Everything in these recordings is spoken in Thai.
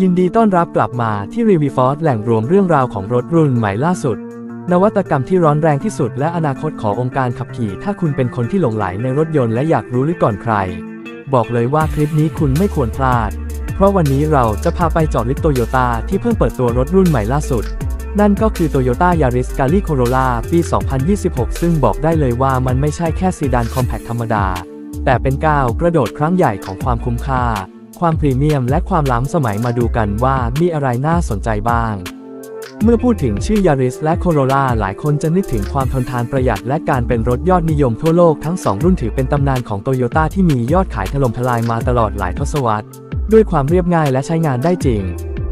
ยินดีต้อนรับกลับมาที่รีวิฟอร์แหล่งรวมเรื่องราวของรถรุ่นใหม่ล่าสุด นวัตกรรมที่ร้อนแรงที่สุดและอนาคตขององค์การขับขี่ ถ้าคุณเป็นคนที่หลงไหลในรถยนต์และอยากรู้ลึกก่อนใคร บอกเลยว่าคลิปนี้คุณไม่ควรพลาด เพราะวันนี้เราจะพาไปเจอดลึกโตโยต้าที่เพิ่งเปิดตัวรถรุ่นใหม่ล่าสุด นั่นก็คือ Toyota Yaris g a l i Corolla ปี 2026 ซึ่งบอกได้เลยว่ามันไม่ใช่แค่ซีดานคอมแพคธรรมดา แต่เป็นก้าวกระโดดครั้งใหญ่ของความคุ้มค่า ความพรีเมียมและความล้ำสมัยมาดูกันว่ามีอะไรน่าสนใจบ้าง เมื่อพูดถึงชื่อ Yaris และ Corolla หลายคนจะนึกถึงความทนทานประหยัดและการเป็นรถยอดนิยมทั่วโลกทั้ง 2 รุ่นถือเป็นตำนานของโตโยต้าที่มียอดขายถล่มทลายมาตลอดหลายทศวรรษ ด้วยความเรียบง่ายและใช้งานได้จริง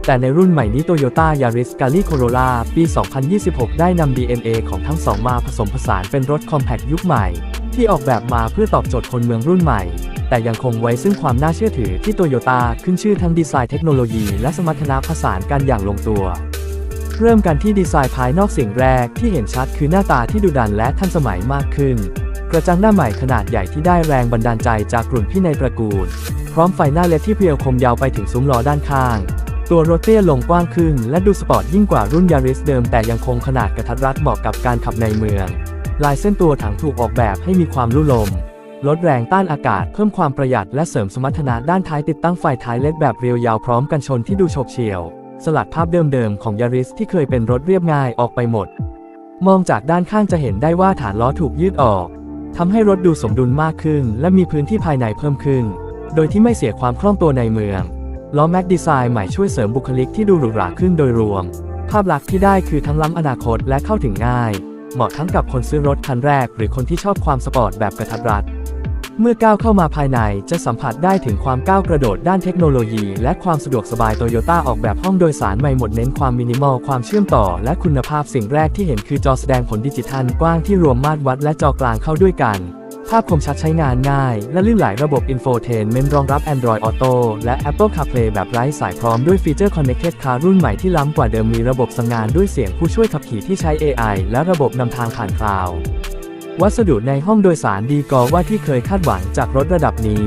แต่ในรุ่นใหม่นี้ Toyota Yaris g a l i Corolla ปี 2026 ได้นำ DNA ของทั้งสองมาผสมผสานเป็นรถคอมแพคยุคใหม่ ที่ออกแบบมาเพื่อตอบโจทย์คนเมืองรุ่นใหม่ แต่ยังคงไว้ซึ่งความน่าเชื่อถือที่โตโยต้าขึ้นชื่อทั้งดีไซน์เทคโนโลยี และสมรรถนะผสานกันอย่างลงตัว เริ่มกันที่ดีไซน์ภายนอกสิ่งแรกที่เห็นชัดคือหน้าตาที่ดุดันและทันสมัยมากขึ้น กระจังหน้าใหม่ขนาดใหญ่ที่ได้แรงบันดาลใจจากกลุ่มพี่ในตระกูล พร้อมไฟหน้าเลดที่เพรียวคมยาวไปถึงซุ้มล้อด้านข้าง ตัวรถเตี้ยลงกว้างขึ้น และดูสปอร์ตยิ่งกว่ารุ่นยาริสเดิมแต่ยังคงขนาดกระทัดรัดเหมาะกับการขับในเมือง ลายเส้นตัวถังถูกออกแบบให้มีความลุ่ลม ลดแรงต้านอากาศ เพิ่มความประหยัดและเสริมสมรรถนะด้านท้ายติดตั้งไฟท้ายเล็ดแบบเรียวยาวพร้อมกันชนที่ดูโฉบเฉี่ยว สลัดภาพเดิมๆ ของยาริสที่เคยเป็นรถเรียบง่ายออกไปหมด มองจากด้านข้างจะเห็นได้ว่าฐานล้อถูกยืดออกทำให้รถดูสมดุลมากขึ้น และมีพื้นที่ภายในเพิ่มขึ้น โดยที่ไม่เสียความคล่องตัวในเมืองล้อแม็กดีไซน์ใหม่ช่วยเสริมบุคลิกที่ดูหรูหราขึ้นโดยรวม ภาพลักษณ์ที่ได้คือทั้งล้ำอนาคตและเข้าถึงง่าย เหมาะทั้งกับคนซื้อรถคันแรก หรือคนที่ชอบความสปอร์ตแบบกระทัดรัด เมื่อก้าวเข้ามาภายในจะสัมผัสได้ถึงความก้าวกระโดดด้านเทคโนโลยี และความสะดวกสบายโตโยต้าออกแบบห้องโดยสารใหม่หมดเน้นความมินิมอลความเชื่อมต่อ และคุณภาพสิ่งแรกที่เห็นคือจอแสดงผลดิจิทัลกว้างที่รวมมาตรวัดและจอกลางเข้าด้วยกัน ภาพคมชัดใช้งานง่าย และลื่นไหลระบบ Infotainment รองรับ Android Auto และ Apple CarPlay แบบไร้สายพร้อมด้วยฟีเจอร์ Connected Car รุ่นใหม่ที่ล้ำกว่าเดิมมีระบบสั่งงานด้วยเสียงผู้ช่วยขับขี่ที่ใช้ AI และระบบนำทางผ่านคลาวด์ วัสดุในห้องโดยสารดีกว่าที่เคยคาดหวังจากรถระดับนี้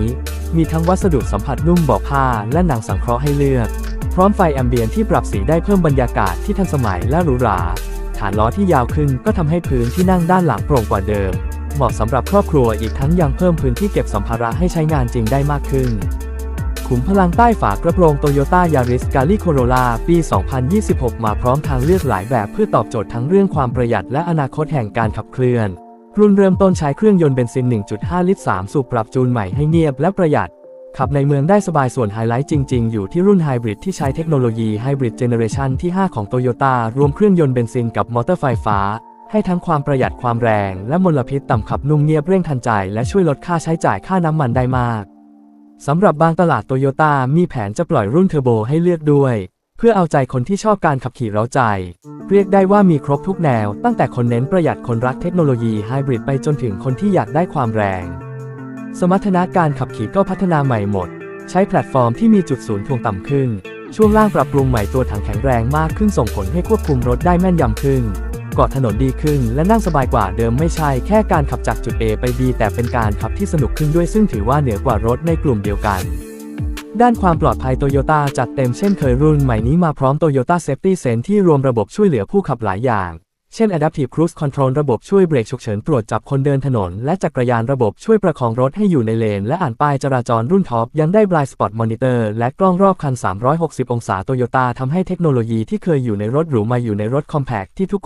มีทั้งวัสดุสัมผัสนุ่มเบาะผ้าและหนังสังเคราะห์ให้เลือก พร้อมไฟแอมเบียนที่ปรับสีได้เพิ่มบรรยากาศที่ทันสมัยและหรูหรา ฐานล้อที่ยาวขึ้นก็ทำให้พื้นที่นั่งด้านหลังโปร่งกว่าเดิม เหมาะสำหรับครอบครัวอีกทั้งยังเพิ่มพื้นที่เก็บสัมภาระให้ใช้งานจริงได้มากขึ้นขุมพลังใต้ฝากระโปรง Toyota Yaris g a l i Corolla ปี 2026 มาพร้อมทางเลือกหลายแบบเพื่อตอบโจทย์ทั้งเรื่องความประหยัดและอนาคตแห่งการขับเคลื่อน รุ่นเริ่มต้นใช้เครื่องยนต์เบนซิน 1.5 ลิตร 3 สูบปรับจูนใหม่ให้เงียบและประหยัด ขับในเมืองได้สบายส่วนไฮไลท์จริง ๆ อยู่ที่รุ่นไฮบริดที่ใช้เทคโนโลยีไฮบริดเจเนเรชันที่ 5 ของ Toyota รวมเครื่องยนต์เบนซินกับมอเตอร์ไฟฟ้า ให้ทั้งความประหยัดความแรง และมลพิษต่ำขับนุ่มเงียบเร่งทันใจ และช่วยลดค่าใช้จ่ายค่าน้ำมันได้มากสำหรับบางตลาดโตโยต้ามีแผนจะปล่อยรุ่นเทอร์โบให้เลือกด้วย เพื่อเอาใจคนที่ชอบการขับขี่เร้าใจ เรียกได้ว่ามีครบทุกแนว ตั้งแต่คนเน้นประหยัดคนรักเทคโนโลยีไฮบริดไปจนถึงคนที่อยากได้ความแรง สมรรถนะการขับขี่ก็พัฒนาใหม่หมด ใช้แพลตฟอร์มที่มีจุดศูนย์ถ่วงต่ำขึ้น ช่วงล่างปรับปรุงใหม่ตัวถังแข็งแรงมากขึ้นส่งผลให้ควบคุมรถได้แม่นยำขึ้นเกาะถนนดีขึ้นและนั่งสบายกว่าเดิมไม่ใช่แค่การขับจากจุด A ไป B แต่เป็นการขับที่สนุกขึ้นด้วยซึ่งถือว่าเหนือกว่ารถในกลุ่มเดียวกัน ด้านความปลอดภัยโตโยต้าจัดเต็มเช่นเคยรุ่นใหม่นี้มาพร้อม Toyota Safety Sense ที่รวมระบบช่วยเหลือผู้ขับหลายอย่าง เช่น Adaptive Cruise Control ระบบช่วยเบรกฉุกเฉินตรวจจับคนเดินถนน และจักรยานระบบช่วยประคองรถให้อยู่ในเลน และอ่านป้ายจราจรรุ่นท็อป ยังได้ Blind Spot Monitor และกล้องรอบคัน 360 องศาโตโยต้าทำให้เทคโนโลยีที่เคยอยู่ในรถหรูมาอยู่ในรถคอมแพคที่ทุก